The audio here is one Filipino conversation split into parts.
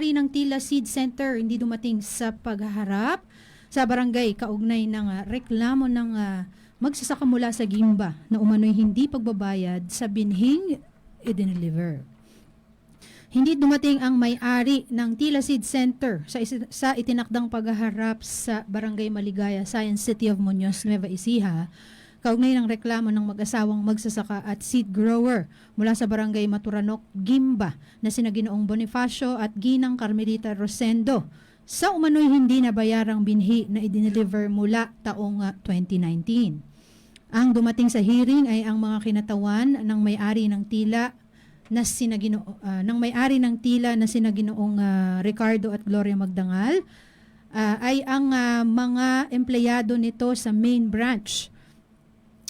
may-ari ng Tila Seed Center hindi dumating sa pagharap sa barangay kaugnay ng ah, reklamo ng magsasaka mula sa Gimba na umano'y hindi pagbabayad sa binhing i-deliver. Hindi dumating ang may-ari ng Tila Seed Center sa, sa itinakdang paghaharap sa Barangay Maligaya, Science City of Muñoz, Nueva Ecija, kaugnay ng reklamo ng mag-asawang magsasaka at seed grower mula sa Barangay Maturanok, Gimba, na sina Ginoong Bonifacio at Ginang Carmelita Rosendo sa umano'y hindi nabayarang binhi na i-deliver mula taong ah, 2019. Ang dumating sa hearing ay ang mga kinatawan ng may-ari ng tila na sina Ginoo- ah, ng may-ari ng tila na sina Ginoong ah, Ricardo at Gloria Magdangal ah, ay ang ah, mga empleyado nito sa main branch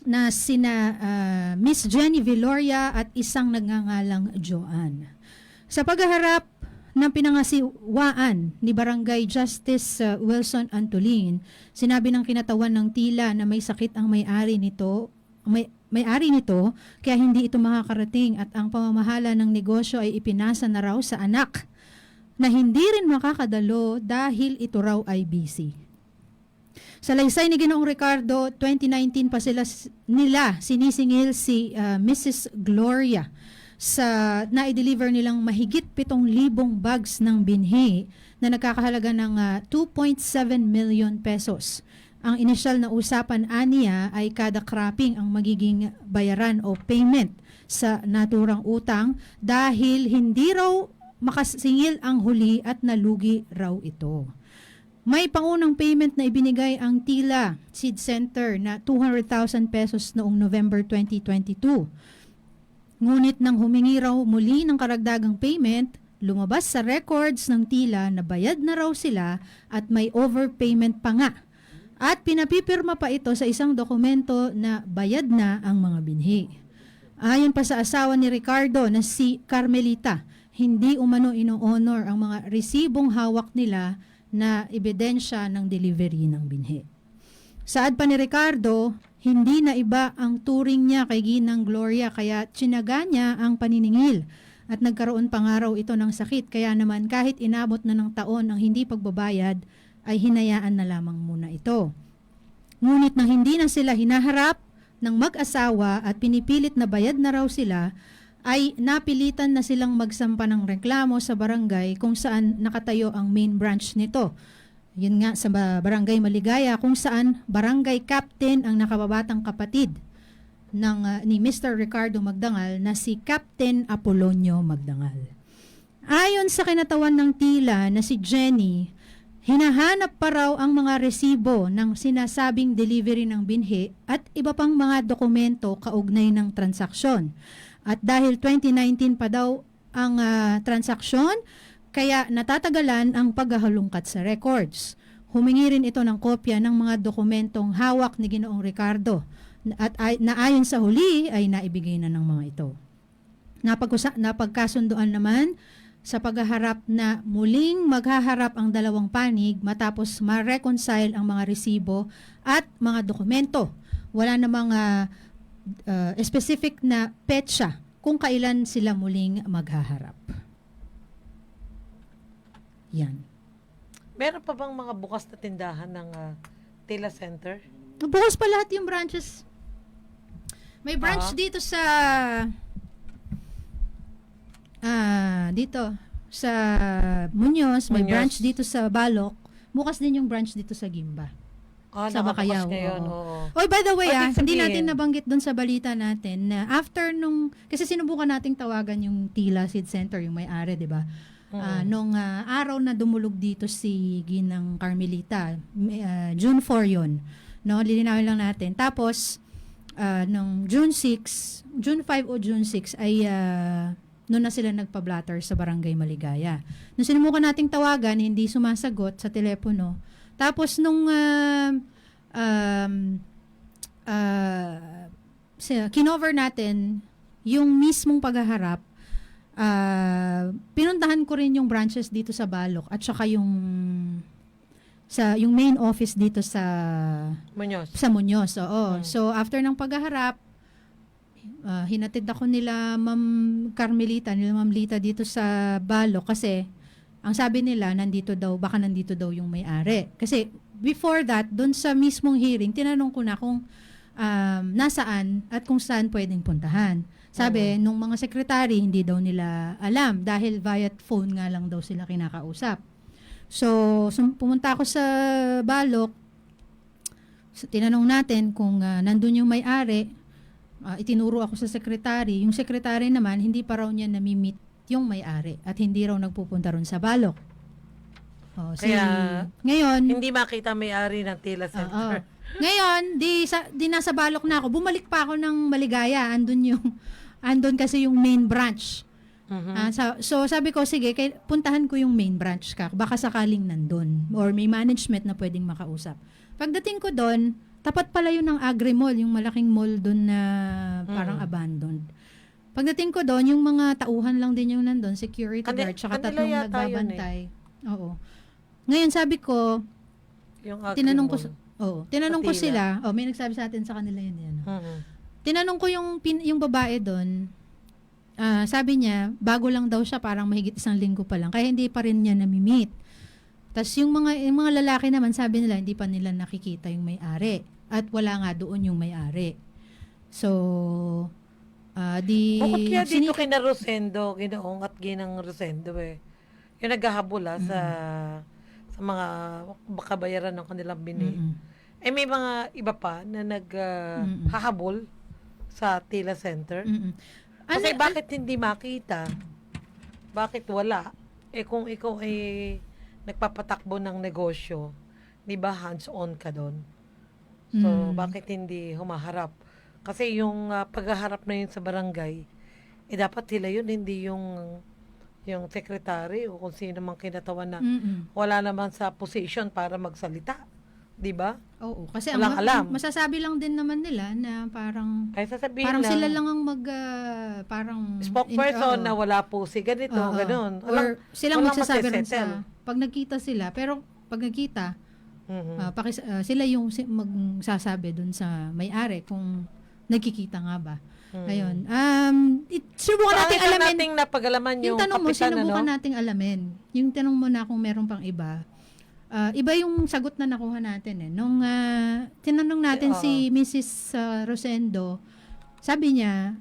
na sina ah, Miss Jenny Villoria at isang nagngangalang Joanne. Sa paghaharap ng pinangasiwaan ni Barangay Justice uh, Wilson Antolin, sinabi ng kinatawan ng tila na may sakit ang may-ari nito, may, may-ari nito, kaya hindi ito makakarating at ang pamamahala ng negosyo ay ipinasa na raw sa anak na hindi rin makakadalo dahil ito raw ay busy. Sa laysay ni Ginoong Ricardo, 2019 pa sila nila sinisingil si uh, Mrs. Gloria sa na-deliver nilang mahigit 7,000 bags ng binhi na nagkakahalaga ng ah, 2.7 million pesos. Ang inisyal na usapan aniya ay kada cropping ang magiging bayaran o payment sa naturang utang dahil hindi raw makasingil ang huli at nalugi raw ito. May pangunang payment na ibinigay ang Tila Seed Center na 200,000 pesos noong November 2022. Ngunit nang humingi raw muli ng karagdagang payment, lumabas sa records ng tila na bayad na raw sila at may overpayment pa nga. At pinapipirma pa ito sa isang dokumento na bayad na ang mga binhi. Ayon pa sa asawa ni Ricardo na si Carmelita, hindi umano ino-honor ang mga resibong hawak nila na ebidensya ng delivery ng binhi. Saad pa ni Ricardo, hindi na iba ang turing niya kay Ginang Gloria kaya tsinaga niya ang paniningil at nagkaroon pa nga raw ito ng sakit kaya naman kahit inabot na ng taon ang hindi pagbabayad ay hinayaan na lamang muna ito. Ngunit nang hindi na sila hinaharap ng mag-asawa at pinipilit na bayad na raw sila, ay napilitan na silang magsampa ng reklamo sa barangay kung saan nakatayo ang main branch nito. Yun nga sa ba- barangay Maligaya kung saan barangay captain ang nakababatang kapatid ng ah, ni Mr. Ricardo Magdangal na si Captain Apolonio Magdangal. Ayon sa kinatawan ng tila na si Jenny, hinahanap pa raw ang mga resibo ng sinasabing delivery ng binhi at iba pang mga dokumento kaugnay ng transaksyon. At dahil 2019 pa daw ang ah, transaksyon, kaya natatagalan ang paghahalungkat sa records. Humingi rin ito ng kopya ng mga dokumentong hawak ni Ginoong Ricardo at ay, na ayon sa huli ay naibigay na ng mga ito. Napag napagkasunduan naman sa paghaharap na muling maghaharap ang dalawang panig matapos ma-reconcile ang mga resibo at mga dokumento. Wala namang ah, ah, specific na petsa kung kailan sila muling maghaharap. Yan. Meron pa bang mga bukas na tindahan ng ah, Tila Center? Bukas pa lahat yung branches. May branch Ah. dito sa ah dito sa Muñoz, may Muñoz. branch dito sa Balok. Bukas din yung branch dito sa Gimba. Ah, Sa Bacayao, ngayon, oo. oo. Oy, by the way, ah, hindi natin nabanggit doon sa balita natin na after nung, kasi sinubukan nating tawagan yung Tila Seed Center, yung may-ari, di ba? Ah, Mm. nung ah, araw na dumulog dito si Ginang Carmelita, ah, June 4 yon no? Lilinawin lang natin. Tapos, ah, nung June 6, June 5 o June 6 ay ah, noon na sila nagpa-blatter sa Barangay Maligaya. Nung sinubukan nating tawagan, hindi sumasagot sa telepono. Tapos nung ah, um, si- kinover natin yung mismong paghaharap, ah, pinuntahan ko rin yung branches dito sa Balok at saka yung sa yung main office dito sa Muñoz. sa Muñoz. Oo. Mm. So after ng paghaharap, ah, hinatid ako nila Ma'am Carmelita, nila Ma'am Lita dito sa Balok kasi ang sabi nila, nandito daw, baka nandito daw yung may-ari. Kasi before that, doon sa mismong hearing, tinanong ko na kung um, nasaan at kung saan pwedeng puntahan. Sabi, nung mga sekretary, hindi daw nila alam dahil via phone nga lang daw sila kinakausap. So, sum- pumunta ako sa Balok, So, tinanong natin kung ah, nandun yung may-ari, ah, itinuro ako sa sekretary. Yung sekretary naman, hindi pa raw niya nami-meet yung may-ari at hindi raw nagpupunta ron sa balok. Oh, si, Kaya, ngayon, Hindi makita may-ari ng Tila oo. Center. ngayon, di, sa, di nasa balok na ako. Bumalik pa ako ng maligaya. Andun yung, andun kasi yung main branch. Mhm. Ah, sa- so sabi ko, sige, kay, puntahan ko yung main branch ka. Baka sakaling nandun. Or may management na pwedeng makausap. Pagdating ko doon, tapat pala yun ng Agri Mall, yung malaking mall doon na parang Mm. abandoned. Pagdating ko doon, yung mga tauhan lang din yung nandun, security Kandi- guard, tsaka tatlong eh. nagbabantay. Oo. Ngayon sabi ko, Yung tinanong ko, sa- oo, tinanong ko sila, oh, may nagsabi sa atin sa kanila yun. yan. Mhm. Tinanong ko yung pin, yung babae doon. ah, sabi niya, bago lang daw siya, parang mahigit isang linggo pa lang. Kaya hindi pa rin niya nami-meet. Tapos yung mga, yung mga lalaki naman, sabi nila, hindi pa nila nakikita yung may-ari. At wala nga doon yung may-ari. So, ah, di... Bukod kaya dito kina Rosendo, ginoong at ginang Rosendo eh. Yung naghahabol ah, sa sa mga bakabayaran ng kanilang bini. Mm-mm. Eh may mga iba pa na Mm-mm. naghahabol sa Tila Center. Mm-mm. Kasi Ano- bakit hindi makita? Bakit wala? Eh kung ikaw ay nagpapatakbo ng negosyo, di ba hands-on ka doon? So, Mm. bakit hindi humaharap? Kasi yung ah, paghaharap na yun sa barangay, eh dapat sila yun, hindi yung yung secretary o kung sino mang kinatawan na Mm-mm. wala naman sa position para magsalita. Di ba? Oo, kasi Walang ang, alam. masasabi lang din naman nila na parang Kaya sasabihin parang lang, sila lang ang mag ah, parang spokesperson na wala po si ganito, Oo. ganun. Or silang walang magsasabi rin sa pag nagkita sila pero pag nagkita Mhm. ah, pakis- ah, sila yung si- magsasabi dun sa may-ari kung nagkikita nga ba. Mhm. Ayun. Um it, subukan nating lang alamin. nating napagalaman yung, Yung tanong mo, kapitan, sinubukan ano? nating alamin. Yung tanong mo na kung meron pang iba. Ah, iba yung sagot na nakuha natin eh. Nung ah, tinanong natin oo. si Mrs. ah, Rosendo, sabi niya,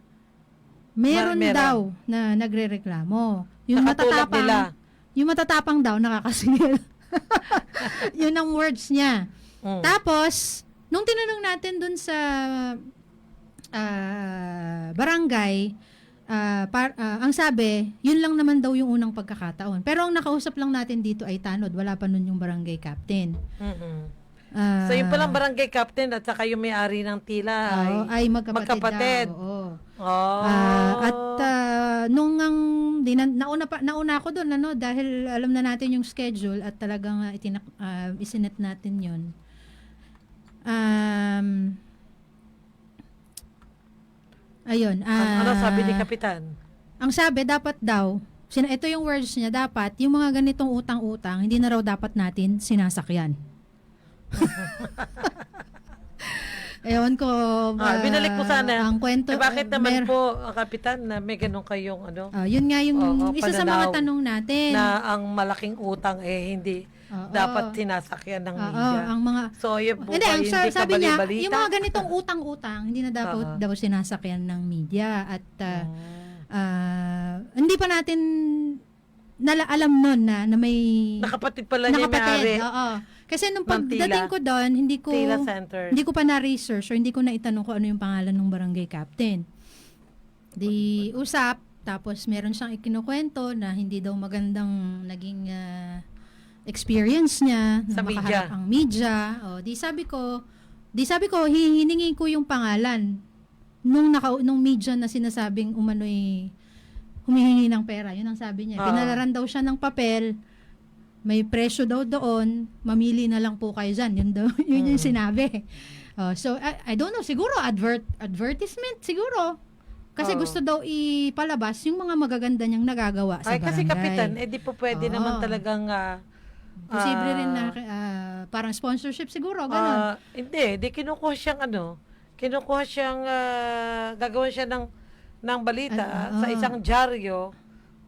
meron, meron. daw na nagrereklamo. Yung Sa katulad matatapang, nila. yung matatapang daw nakakasingil. yun ang words niya. Mm. Tapos, nung tinanong natin dun sa ah, barangay, ah, par- ah, ang sabi, yun lang naman daw yung unang pagkakataon. Pero ang nakausap lang natin dito ay tanod. Wala pa nun yung barangay captain. Mhm. Ah, So yung palang barangay captain at saka yung may-ari ng tila ay, oo, ay magkapatid, magkapatid. daw. Oo. oh. Ah, at ah, nung ang di na, nauna pa nauna ako doon ano dahil alam na natin yung schedule at talagang uh, itinak ah, isinet natin 'yon. Um Ayun, Ang- ano ah, sabi ni kapitan? Ang sabi dapat daw sina ito yung words niya dapat yung mga ganitong utang-utang hindi na raw dapat natin sinasakyan. Ewan ko. Ah, ah, binalik mo sana. Ang kwento. eh, bakit ah, naman mer- po, ah, kapitan, na may ganun kayong ano, Ah, yun nga yung Oo, isa sa mga pananaw tanong natin. na ang malaking utang eh hindi Oo. dapat sinasakyan ng Oo, media. ang mga So, yun po hindi, ba, ang hindi sa- sabi niya, kabali-balita? yung mga ganitong utang-utang, hindi na dapat Oo. daw sinasakyan ng media at ah, Mm. ah, hindi pa natin nala alam nun na, na may Nakapatid pala niya yung may-ari. nakapatid. Oo. Kasi nung pagdating ko doon, hindi ko Tila Center. hindi ko pa na-research or hindi ko na itanong kung ano yung pangalan ng barangay captain. Di usap, tapos meron siyang ikinukwento na hindi daw magandang naging ah, experience niya na Sa media. ang media. O, di sabi ko, di sabi ko, hi- hiningi ko yung pangalan nung naka, nung media na sinasabing umano'y humihingi ng pera. Yun ang sabi niya. Ah. Pinalaran daw siya ng papel, may presyo daw doon, mamili na lang po kayo dyan. Yun, daw, yun yung Mm. sinabi. Oh, so, I, I don't know, siguro advert, advertisement, siguro. Kasi Oo. gusto daw ipalabas yung mga magaganda niyang nagagawa sa Ay, kasi barangay. kapitan, eh di po pwede Oo. naman talagang ah, Posible ah, rin na ah, parang sponsorship siguro, ganun. ah, hindi, di kinukuha siyang ano, kinukuha siyang, ah, gagawan siya ng, ng balita Ano, sa oo. isang dyaryo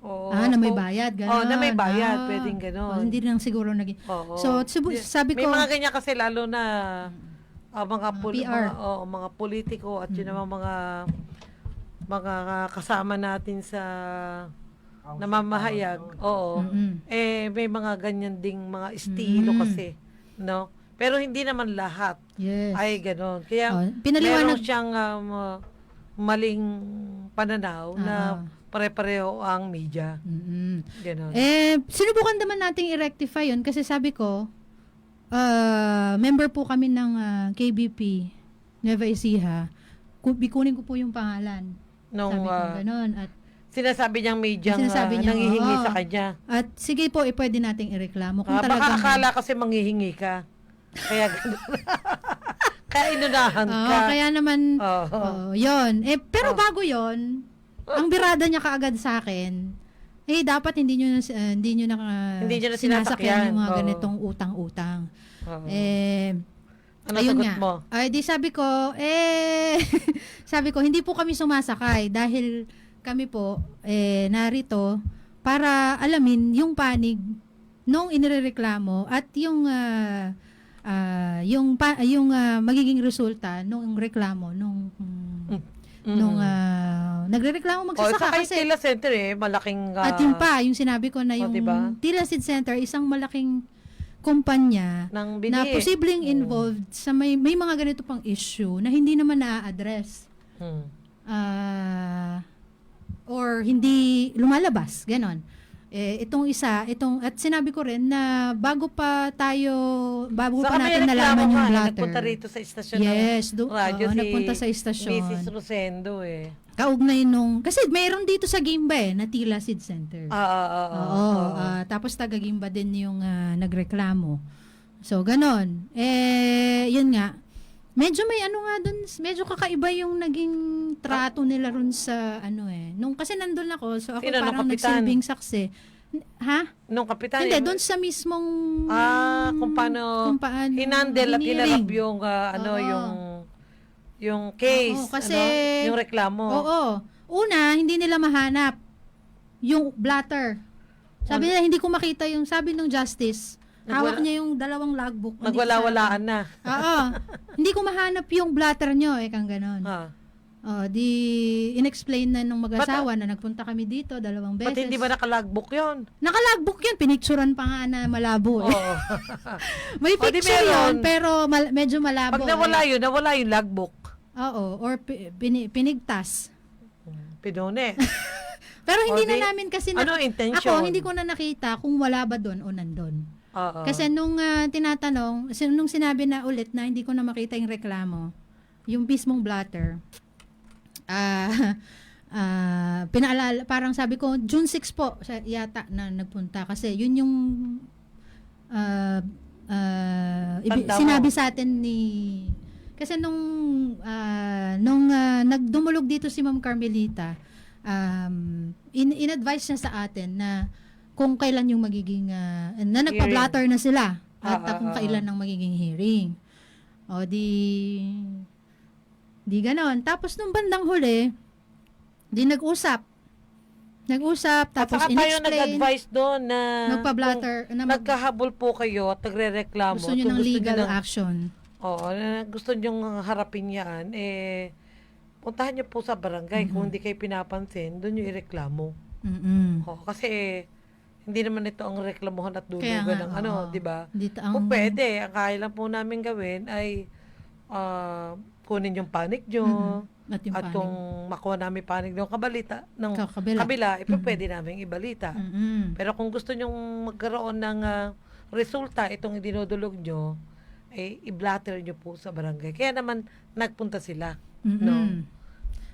Oo. ah, na may bayad, gano'n. Oh, na may bayad, Ah. pwedeng gano'n. Oh, hindi lang siguro naging. Oo. So, sabi May ko, mga ganyan kasi lalo na ah, mga, pol- PR. mga, oo, mga politiko at yun Mm. naman mga mga kasama natin sa namamahayag. Oo. Mm-mm. Eh may mga ganyan ding mga estilo Mm. kasi, no? Pero hindi naman lahat yes. ay gano'n. Kaya Oh, meron pinaliwanag, siyang um, uh, maling pananaw na Ah. Pare-pareho ang media. Gano'n. Eh, sinubukan naman nating i-rectify yun kasi sabi ko, ah, member po kami ng ah, KBP, Nueva Ecija. Ku- Bikunin ko po yung pangalan. Nung sabi ko ah, ganun. At, sinasabi niyang media Sinasabi niya, nangihingi oo. sa kanya. at sige po, eh, pwede nating ireklamo. Kung Ah, baka talagang, akala kasi manghihingi ka. Kaya gano'n. kaya inunahan Oo, ka. kaya naman, Oo. oh, yun. Eh, pero Oh. bago yon ang birada niya kaagad sa akin, eh, dapat hindi na, uh, hindi nyo na, uh, Hindi nyo na sinasakyan yung mga Oo. ganitong utang-utang. Oo. Eh, ano ayun nga. mo? Ay, di sabi ko, eh, sabi ko, hindi po kami sumasakay dahil kami po, eh, narito para alamin yung panig nung inireklamo at yung, ah, ah, yung, pa, yung ah, magiging resulta nung reklamo nung, nung, Mm. ah, nagrereklamo magsasaka sa kay kasi. Tila Center eh, malaking... ah, At yun pa, yung sinabi ko na Oh, yung diba? Tila Seed Center, isang malaking kumpanya Nang na posibleng Mm. involved sa may may mga ganito pang issue na hindi naman na-address Hmm. ah, or hindi lumalabas ganon eh itong isa itong at sinabi ko rin na bago pa tayo bago pa Saka may natin nalaman yung blatter Nagpunta rito sa istasyon ng yes do, radyo oo, si nagpunta sa istasyon Mrs. Rosendo eh. kaugnay nung kasi mayroon dito sa Gimba eh na Tila Seed Center Ah, ah, ah, ah, Oo, ah. ah, tapos taga Gimba din yung ah, nagreklamo. So, ganon. Eh, yun nga. Medyo may ano nga dun, medyo kakaiba yung naging trato nila ron sa ano eh. Nung kasi nandun ako, so ako Sino, parang kapitan? nagsilbing saksi. Ha? Nung kapitan. Hindi, doon sa mismong Ah, kung paano kung paano hinandle at hinarap yung ah, ano Oo. yung yung case, Oo, kasi- ano, yung reklamo. Oo. Una, hindi nila mahanap yung blatter. Sabi nila, hindi ko makita yung, sabi ng justice, hawak Nagwala- niya yung dalawang logbook. Hindi ko Nagwala-walaan na. sa- Oo. hindi ko mahanap yung blatter nyo, eh, kang ganon. Ha. Oh, di, inexplain na nung mag-asawa na nagpunta kami dito dalawang beses. Pati hindi ba nakalagbook yun? Nakalogbook yun, pinicturan pa nga na malabo. Eh. Oo. May O, di picture meron. yun, pero mal- medyo malabo. Pag nawala eh. yun, nawala yung logbook. Oo, or pi- pini- pinigtas. Pinone. Pero hindi O, di- na namin kasi na, ano intention? Ako, hindi ko na nakita kung wala ba doon o nandun. Oo. Kasi nung ah, tinatanong, sin- nung sinabi na ulit na hindi ko na makita yung reklamo, yung mismong blatter, ah, ah, pinaalala, parang sabi ko, June 6 po, sa, yata na nagpunta. Kasi yun yung ah, ah, ibi- Tanda mo. sinabi sa atin ni kasi nung ah, nung ah, nagdumulog dito si Ma'am Carmelita, um, in, in-advise niya sa atin na kung kailan yung magiging ah, na nagpa-blatter na sila at ah, kung kailan ang magiging hearing. O di di ganon. Tapos nung bandang huli, di nag-usap. Nag-usap, At tapos saka tayo nag-advise doon na magpa-blatter, kung na mag- nagkahabol po kayo at nagre-reklamo. gusto nyo ng legal nyo ng- action. Oo, na gusto nyo harapin yan, eh, puntahan nyo po sa barangay. Kung hindi kayo pinapansin, doon nyo ireklamo. Mm-mm. Oo, kasi hindi naman ito ang reklamuhan at dulugan ng ano, di ba? Ang, Kung pwede, ang kaya lang po namin gawin ay ah, kunin yung panig nyo. at yung At panig. kung makuha namin panig ng kabalita, ng Kakabila. kabila, ipa Mhm. pwede namin ibalita. Mm-mm. Pero kung gusto nyong magkaroon ng ah, resulta itong idinudulog nyo, ay i-blatter nyo po sa barangay. Kaya naman nagpunta sila. Mm-mm. No.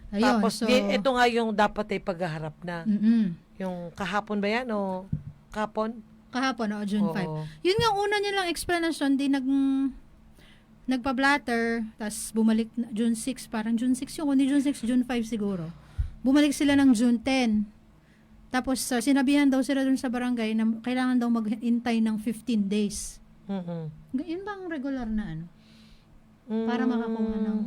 Ayun, Tapos so, di- ito nga yung dapat ay paghaharap na. mm-mm. Yung kahapon ba yan o kapon? kahapon o June 5. Oo. Yun nga una nilang explanation, di nag nagpa-blatter, tapos bumalik na- June 6, parang June 6 yung, hindi June 6, June 5 siguro. Bumalik sila ng June 10. Tapos uh, sinabihan daw sila dun sa barangay na kailangan daw maghintay ng 15 days. G- Yun ba ang regular na ano? Mm. Para makakuha ng...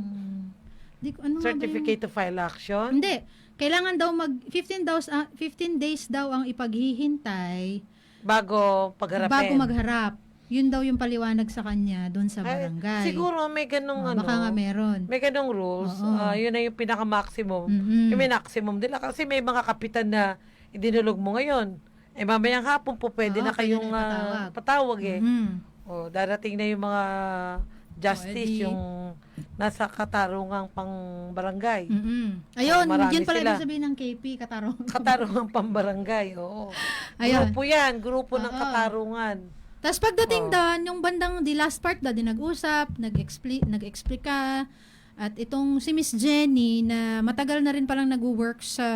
Di ko, ano nga ba yung- Certificate to file action? Hindi. Kailangan daw mag 15 days, ah, 15 days daw ang ipaghihintay Bago pagharapin. bago magharap. Yun daw yung paliwanag sa kanya doon sa Ay, barangay. siguro may ganung Oh, ano. baka nga meron. May ganung rules. Oo. Ah, yun na yung pinaka-maximum. Mhm. Yung may maximum nila. Kasi may mga kapitan na idinulog mo ngayon. Eh, mamayang hapon po pwede Oo, na pwede kayong na ah, ipatawag. patawag eh. Mhm. O, darating na yung mga justice, O, edi- yung nasa katarungang pang barangay. Mhm. Ayun, marami yun pala sila. ibig sabihin ng KP. Katarungang pang barangay, oo. Ayun. Grupo yan, grupo ng Oo. katarungan. Tapos pagdating Oo. doon, yung bandang the last part daw, di nag-usap, nag-expli- nag-explika, at itong si Miss Jenny na matagal na rin palang nag-work sa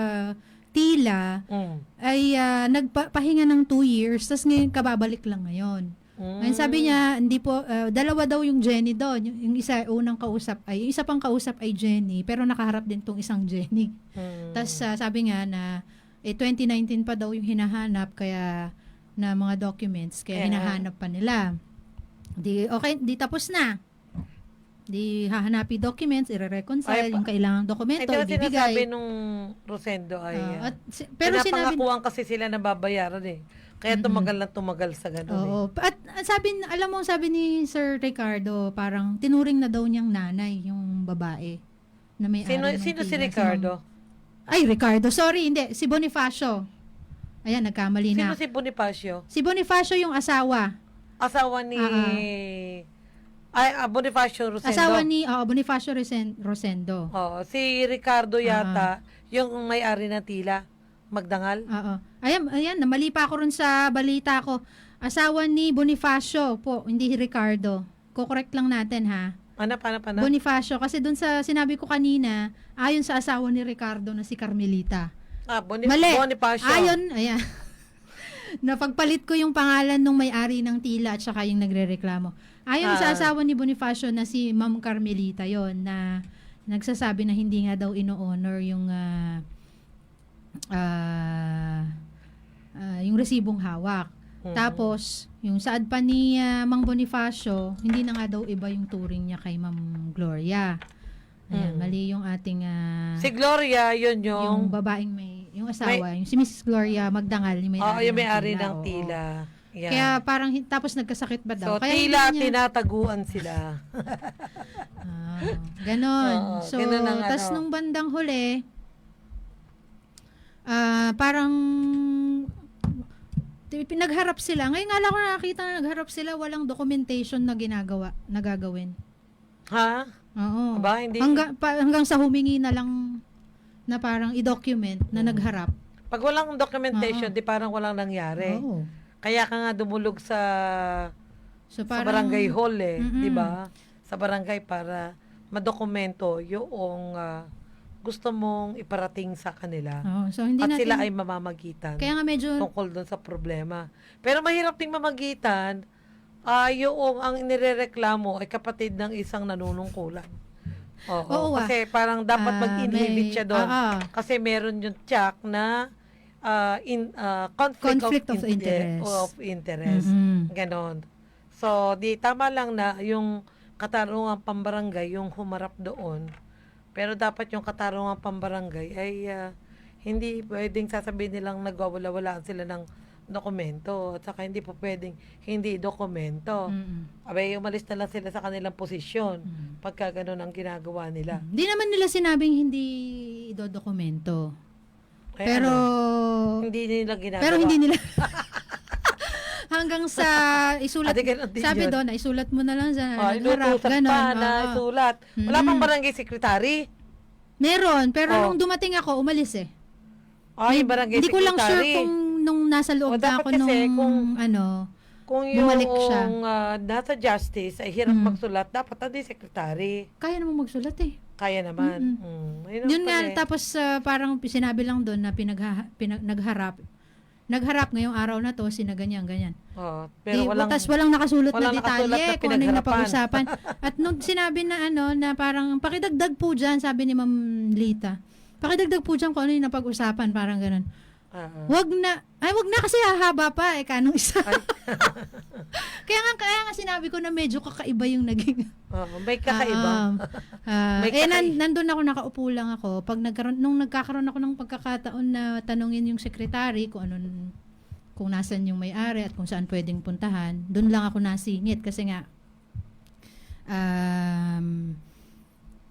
Tila, Mm. ay ah, nagpahinga ng two years, tapos ngayon kababalik lang ngayon. Mm. Ngayon sabi niya, hindi po, ah, dalawa daw yung Jenny doon. Yung, yung isa, unang kausap ay, yung isa pang kausap ay Jenny, pero nakaharap din tong isang Jenny. Mm. Tapos ah, sabi nga na, eh, 2019 pa daw yung hinahanap, kaya na mga documents, kaya Kaya- hinahanap pa nila. Di, okay, di tapos na. Di hahanapi documents, Ay, ire-reconcile, pa- yung kailangang Ay, dokumento, sinasabi ibibigay. nung Rosendo ay, ah, at, si- pero sinabi, kasi sila na babayaran eh. Kaya tumagal na tumagal sa ganun eh. Oo. At at sabi, alam mo, sabi ni Sir Ricardo, parang tinuring na daw niyang nanay, yung babae. Na may Sino, sino si Ricardo? Ma'am- Ay, Ricardo. Sorry, hindi. Si Bonifacio. Ayan, nagkamali Sino na. si Bonifacio? Si Bonifacio yung asawa. Asawa ni... Ah, Ay, ah, Bonifacio Rosendo. Asawa ni oh, Bonifacio Rosen- Rosendo. Oo, si Ricardo yata, yung may-ari ng tila, Magdangal. Oo. Ayan, ayan, namali pa ako rin sa balita ko. Asawa ni Bonifacio po, hindi Ricardo. Kukorek lang natin ha. Ano, paano, paano? Bonifacio kasi dun sa sinabi ko kanina, ayon sa asawa ni Ricardo na si Carmelita. ah, Boni- Mali. Bonifacio. Ayon, ayan. Napagpalit ko yung pangalan ng may-ari ng tila at saka yung nagrereklamo. Ayon sa Ah. asawa ni Bonifacio na si Ma'am Carmelita yon na nagsasabi na hindi nga daw ino-honor yung ah, ah, yung resibong hawak. Mhm. Tapos, yung saad pa ni ah, Mang Bonifacio, hindi na nga daw iba yung turing niya kay Ma'am Gloria. Ayan, Mm. mali yung ating ah, Si Gloria, yun yung yung... babaeng may yung asawa, yung si Mrs. Gloria Magdangal, yung may Oo, yung may-ari ng oo. tila. Yan. Kaya parang tapos nagkasakit ba daw? so, Kaya tila, niya- tinataguan sila. Ah, ganon. Oo, so, ganon ang tas ano. nung bandang huli, ah, parang pinagharap sila. Ngayon nga lang ako nakakita na nagharap sila, walang documentation na ginagawa, nagagawin. ha? Oo. Aba, hindi. Hanggang, pa- hanggang sa humingi na lang na parang i-document na Hmm. nagharap. Pag walang documentation, Oo. di parang walang nangyari. Oo. Kaya ka nga dumulog sa So, sa barangay hall eh, Mm-mm. 'di ba? Sa barangay para madokumento yung ah, gusto mong iparating sa kanila. Oo, so hindi At natin sila ay mamamagitan kaya nga medyo tungkol doon sa problema. Pero mahirap ding mamagitan ah yung ang inirereklamo ay kapatid ng isang nanunungkulan. Oo, Oo, ah. kasi parang dapat ah, mag-inhibit siya doon. Oo. Kasi meron yung check na ah, in, ah, conflict, Conflict of, of inter- interest. of interest. Mm-mm. Ganon. So, di tama lang na yung katarungang pambarangay, yung humarap doon. Pero dapat yung katarungang pambarangay ay ah, hindi pwedeng sasabihin nilang nagwawala-walaan sila ng dokumento. At saka hindi po pwedeng hindi dokumento. Mm-mm. Abay, umalis na lang sila sa kanilang posisyon Mm. pagka ganon ang ginagawa nila. Hindi naman nila sinabing hindi idodokumento. Ay, Pero ano, hindi nila ginagawa. pero hindi nila hanggang sa isulat Ate, din sabi yun. doon isulat mo na lang sa Oh, inutusan ganon. pa na oo. isulat. Wala Mm. pang barangay secretary. Meron, pero Oh. nung dumating ako umalis eh. Ay, May- barangay Hindi ko lang sure kung nung nasa loob O, na dapat ako kasi nung kung- ano. Kung yung Bumalik siya. ah, nasa justice ay hirap Mm. magsulat, dapat hindi secretary. Kaya namang magsulat eh. Kaya naman. Mm-mm. Mm. Ayun Yun nga, pala eh. tapos ah, parang sinabi lang doon na pinagha, pinag, nagharap. Nagharap ngayong araw na to, sina ganyan, ganyan. Oh, pero Di- walang, tas walang nakasulat walang na detalye na kung ano yung napag-usapan. At nung sinabi na ano, na parang pakidagdag po dyan, sabi ni Ma'am Lita. Pakidagdag po dyan kung ano yung napag-usapan, parang ganun. Oo. Wag na, ay wag na kasi hahaba pa eh kanong isa. Ay. kaya nga kaya nga sinabi ko na medyo kakaiba yung naging Oo, may kakaiba. Um, ah, May eh, nan, nandun ako, nakaupo lang ako. Pag nagkaroon, nung nagkakaroon ako ng pagkakataon na tanungin yung sekretary kung ano, kung nasan yung may-ari at kung saan pwedeng puntahan, doon lang ako nasingit kasi nga, um,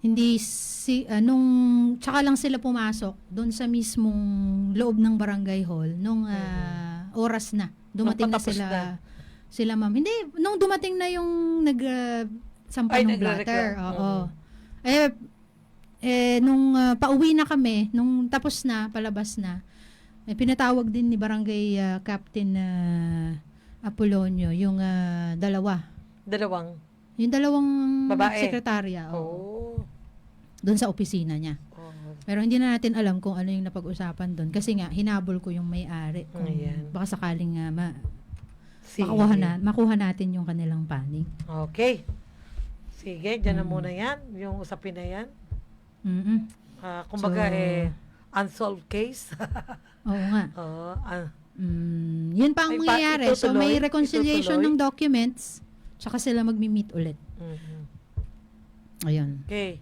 hindi si, ah, nung, tsaka lang sila pumasok doon sa mismong loob ng barangay hall nung ah, oras na. Dumating na sila. na. Sila ma'am. Hindi, nung dumating na yung nag ah, sampa Ay, ng blatter. Oo. Mhm. Eh, eh, nung ah, pauwi na kami, nung tapos na, palabas na, eh, pinatawag din ni barangay ah, captain na Apolonio, yung ah, dalawa. Dalawang. Yung dalawang Babae. sekretarya. Oo. Oo. Doon sa opisina niya. Oo. Pero hindi na natin alam kung ano yung napag-usapan doon. Kasi nga, hinabol ko yung may-ari. Kung Ayan. baka sakaling nga ma- Sige. makuha, na, makuha natin yung kanilang panig. Okay. Sige, dyan na Mm. muna yan. Yung usapin na yan. mm Ah, kumbaga So- eh, unsolved case. Oo nga. Oo. ah, Mm, yun pa ang May pa- mangyayari. So, may itutuloy? reconciliation Itutuloy? ng documents, tsaka sila magmi-meet ulit. mhm. Ayun. Okay.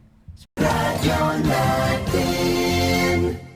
Right you're not in.